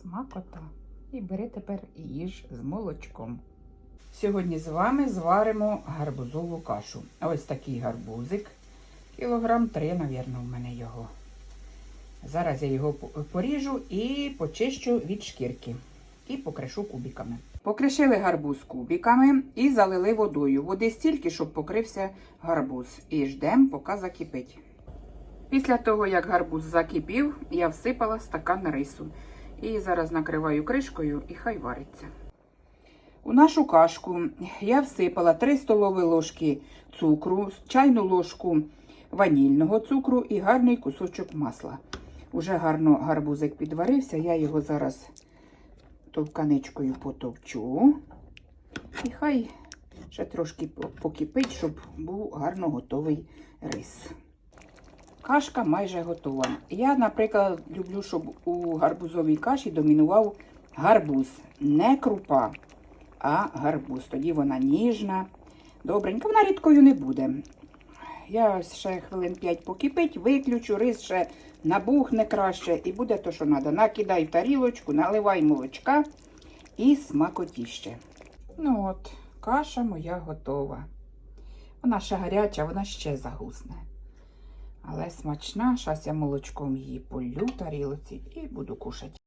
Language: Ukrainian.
смакота. І бери тепер і їж з молочком. Сьогодні з вами зваримо гарбузову кашу. Ось такий гарбузик. Кілограм три, мабуть, у мене його. Зараз я його поріжу і почищу від шкірки. І покришу кубиками. Покришили гарбуз кубиками і залили водою. Води стільки, щоб покрився гарбуз. І ждемо, поки закипить. Після того, як гарбуз закипів, я всипала стакан рису. І зараз накриваю кришкою і хай вариться. У нашу кашку я всипала 3 столові ложки цукру, чайну ложку ванільного цукру і гарний кусочок масла. Уже гарно гарбузик підварився, я його зараз товканичкою потовчу. І хай ще трошки по- покипить, щоб був гарно готовий рис. Кашка майже готова. Я, наприклад, люблю, щоб у гарбузовій каші домінував гарбуз. Не крупа, а гарбуз. Тоді вона ніжна, добренька. Вона рідкою не буде. Я ще хвилин 5 покипить, виключу, рис ще набухне краще і буде то, що треба. Накидай в тарілочку, наливай молочка і смакотіще. Ну от, каша моя готова. Вона ще гаряча, вона ще загусне. Але смачна, Щас я молочком її полю тарілоці і буду кушати.